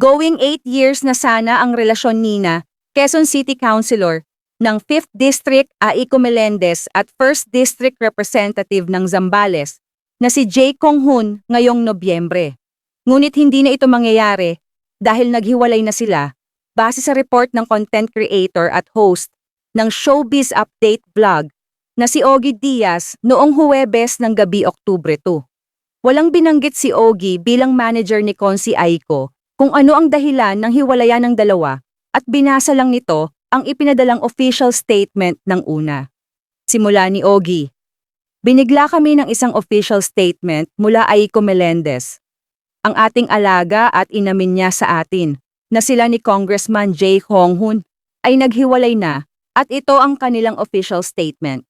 Going 8 years na sana ang relasyon nina, Quezon City Councilor, ng 5th District Aiko Melendez at 1st District Representative ng Zambales na si Jay Kong Hun ngayong Nobyembre. Ngunit hindi na ito mangyayari dahil naghiwalay na sila base sa report ng content creator at host ng Showbiz Update vlog na si Ogie Diaz noong Huwebes ng gabi Oktubre 2. Walang binanggit si Ogie bilang manager ni Consi Aiko kung ano ang dahilan ng hiwalayan ng dalawa at binasa lang nito ang ipinadalang official statement ng una. Simula ni Ogie. Binigla kami ng isang official statement mula Aiko Melendez. Ang ating alaga at inamin niya sa atin na sila ni Congressman Jay Honghun ay naghiwalay na at ito ang kanilang official statement.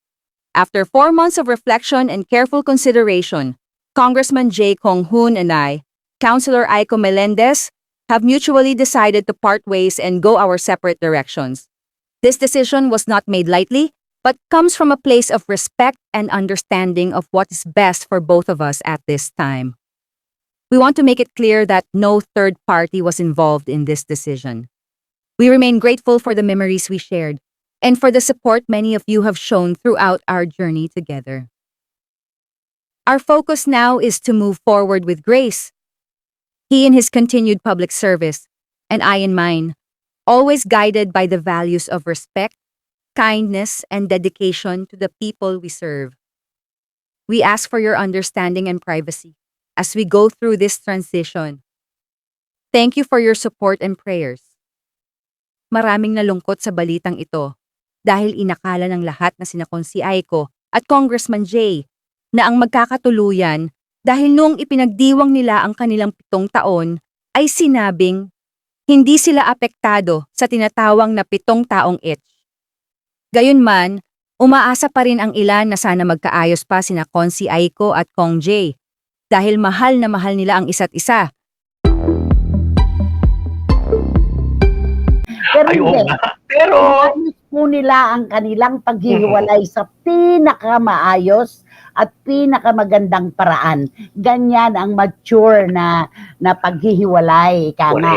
After four months of reflection and careful consideration, Congressman Jay Kong-hoon and I, Councilor Aiko Melendez, have mutually decided to part ways and go our separate directions. This decision was not made lightly, but comes from a place of respect and understanding of what is best for both of us at this time. We want to make it clear that no third party was involved in this decision. We remain grateful for the memories we shared and for the support many of you have shown throughout our journey together. Our focus now is to move forward with grace. He in his continued public service, and I in mine, always guided by the values of respect, kindness, and dedication to the people we serve. We ask for your understanding and privacy as we go through this transition. Thank you for your support and prayers. Maraming nalungkot sa balitang ito dahil inakala ng lahat na sina Konsi Aiko at Congressman Jay na ang magkakatuluyan dahil noong ipinagdiwang nila ang kanilang pitong taon ay sinabing hindi sila apektado sa tinatawang na pitong taong itch. Gayunman, umaasa pa rin ang ilan na sana magkaayos pa sina Konsi Aiko at Kong Jay dahil mahal na mahal nila ang isa't isa. Pero Ay, nga. Pero, nila ang kanilang paghihiwalay sa pinakamaayos at pinakamagandang paraan. Ganyan ang mature na na paghihiwalay. Ika nga.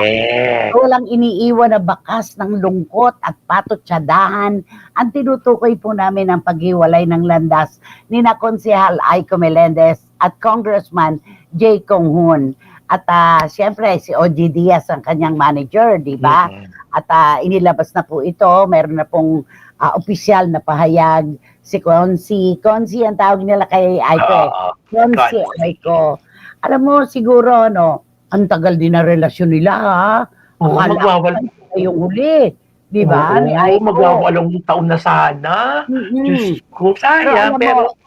Walang iniiwan na bakas ng lungkot at patotsadahan. Ang tinutukoy po namin ang paghiwalay ng landas ni na Konsehal Aiko Melendez at Congressman Jay Kong-hoon. At ah, siyempre, si OG Diaz ang kanyang manager, di ba? Mm. At ah, inilabas na po ito, meron na pong ah, opisyal na pahayag si Consi. Consi ang tawag nila kay Aiko. Consi Consi. Aiko. Alam mo, siguro, no, ang tagal din na relasyon nila, ha? Oo, Akala magwawal. yung huli. Di ba? Oo, Aiko. magwawalong taon na sana. Mm-mm. Diyos ko, Pero sayang. Pero, mo,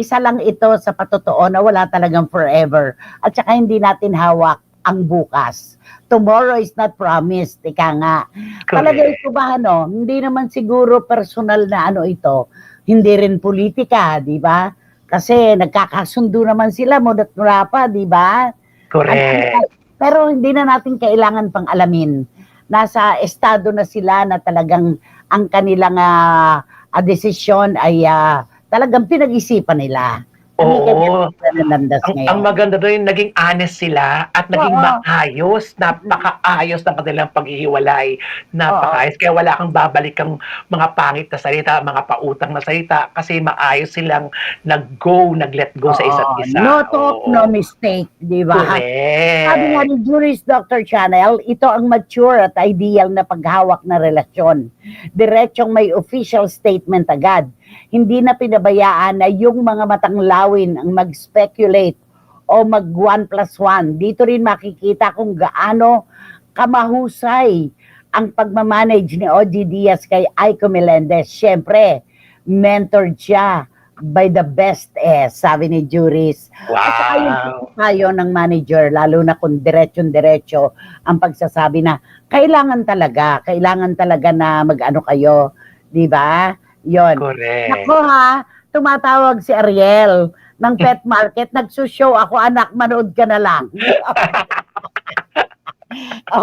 isa lang ito sa patotoo na wala talagang forever. At saka hindi natin hawak ang bukas. Tomorrow is not promised, ika nga. Palagay ko ba ano, hindi naman siguro personal na ano ito, hindi rin politika, di ba? Kasi nagkakasundo naman sila, mudat mula pa, di ba? Correct. Pero hindi na natin kailangan pang alamin. Nasa estado na sila na talagang ang kanilang ah, ah, desisyon ay ah, talagang pinag-isipan nila. Oo. nanandas Ang, ngayon. ang maganda doon, naging honest sila at naging Oo. maayos. Napakaayos ng kanilang paghihiwalay. Napakaayos. Kaya wala kang babalik ang mga pangit na salita, mga pautang na salita kasi maayos silang nag-go, nag-let go sa isa't Oo. isa. No talk, Oo. no mistake, di ba? Correct. Sabi nga ni Juris Dr. Channel, ito ang mature at ideal na paghawak na relasyon. Diretsong may official statement agad. Hindi na pinabayaan na yung mga matang lawin ang mag-speculate o mag one plus one. Dito rin makikita kung gaano kamahusay ang pagmamanage ni OG Diaz kay Aiko Melendez. Siyempre, mentored siya by the best eh, sabi ni Juris. At saka yung Wow. tayo ng manager, lalo na kung diretsyon-diretso ang pagsasabi na kailangan talaga, kailangan talaga na mag-ano kayo, di ba? Yon. Correct. Ako ha, tumatawag si Ariel ng pet market, nagsushow ako, anak, manood ka na lang.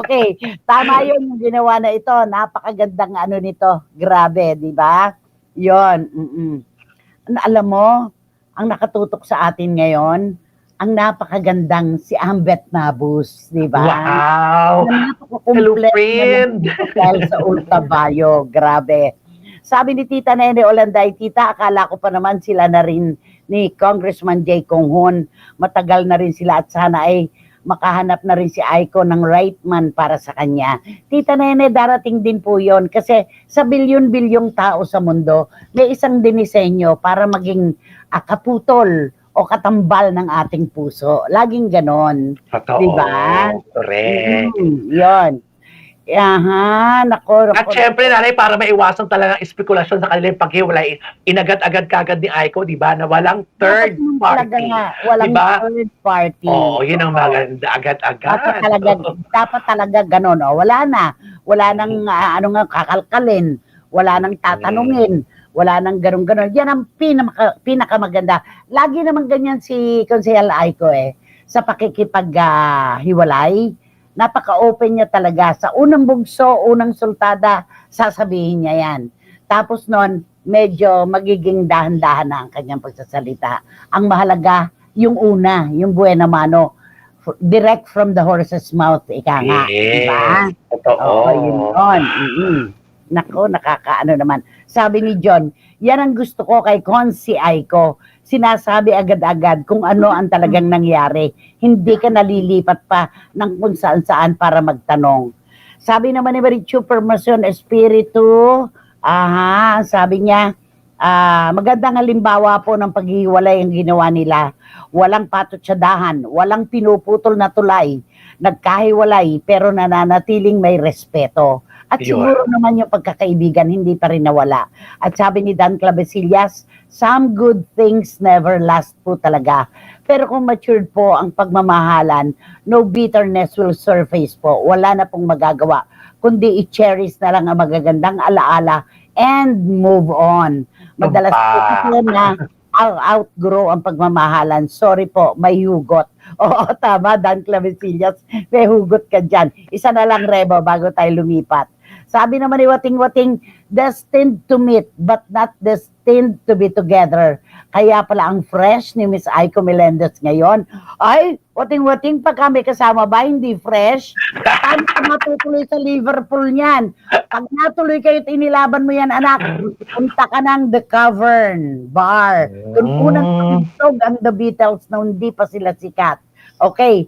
okay, tama yun yung ginawa na ito. Napakagandang ano nito. Grabe, di ba? Yon. mm-mm. Alam mo, ang nakatutok sa atin ngayon, ang napakagandang si Ambet Nabus, di ba? Wow! Na Hello, na friend! hotel sa Ultabayo. Grabe. Sabi ni Tita Nene Olanday, Tita, akala ko pa naman sila na rin ni Congressman Jay Conghon. Matagal na rin sila at sana ay makahanap na rin si Aiko ng right man para sa kanya. Tita Nene, darating din po yon kasi sa bilyon-bilyong tao sa mundo, may isang dinisenyo para maging ah, kaputol o katambal ng ating puso. Laging ganon. Totoo. Diba? Correct. Mm, yon. Aha, nako. At nako. syempre, nanay, para maiwasan talaga ang espekulasyon sa kanilang paghiwalay, inagat-agad kagad ni Aiko, di ba, na walang third Dapat naman talaga party. nga, walang Diba? third party. Oo, yun ang maganda, agad-agad. Dapat talaga, dapat talaga ganun. O, wala na. Wala nang ah, ano nga kakalkalin. Wala nang tatanungin. Wala nang ganun-ganun. Yan ang pinaka, pinakamaganda. Lagi naman ganyan si Consejal Aiko eh. Sa pakikipag-hiwalay, napaka-open niya talaga. Sa unang bugso, unang sultada, sasabihin niya yan. Tapos nun, medyo magiging dahan-dahan na ang kanyang pagsasalita. Ang mahalaga, yung una, yung buena mano, direct from the horse's mouth, ika nga. Diba? Yes. Totoo. Oo, yun yun. Mm-mm. Nako, nakakaano naman. Sabi ni John, yan ang gusto ko kay Consi Aiko. Sinasabi agad-agad kung ano ang talagang nangyari. Hindi ka nalilipat pa ng kung saan-saan para magtanong. Sabi naman ni Marichu Permason Espiritu, aha, sabi niya, ah, magandang halimbawa po ng paghihiwalay ang ginawa nila. Walang patutsadahan, walang pinuputol na tulay, nagkahiwalay pero nananatiling may respeto. At Yun. siguro naman yung pagkakaibigan hindi pa rin nawala. At sabi ni Dan Clavesillas, some good things never last po talaga. Pero kung matured po ang pagmamahalan, no bitterness will surface po. Wala na pong magagawa. Kundi i-cherish na lang ang magagandang alaala and move on. Madalas po kasi na out- outgrow ang pagmamahalan. Sorry po, may hugot. Oo, tama, Dan Clavesillas, may hugot ka dyan. Isa na lang, Rebo, bago tayo lumipat. Sabi naman ni Wating Wating, destined to meet but not destined to be together. Kaya pala ang fresh ni Miss Aiko Melendez ngayon. Ay, Wating Wating, pag kami kasama ba, hindi fresh? Paano matutuloy sa Liverpool niyan? Pag natuloy kayo at inilaban mo yan, anak, punta ka ng The Cavern Bar. Doon unang ang The Beatles na hindi pa sila sikat. Okay,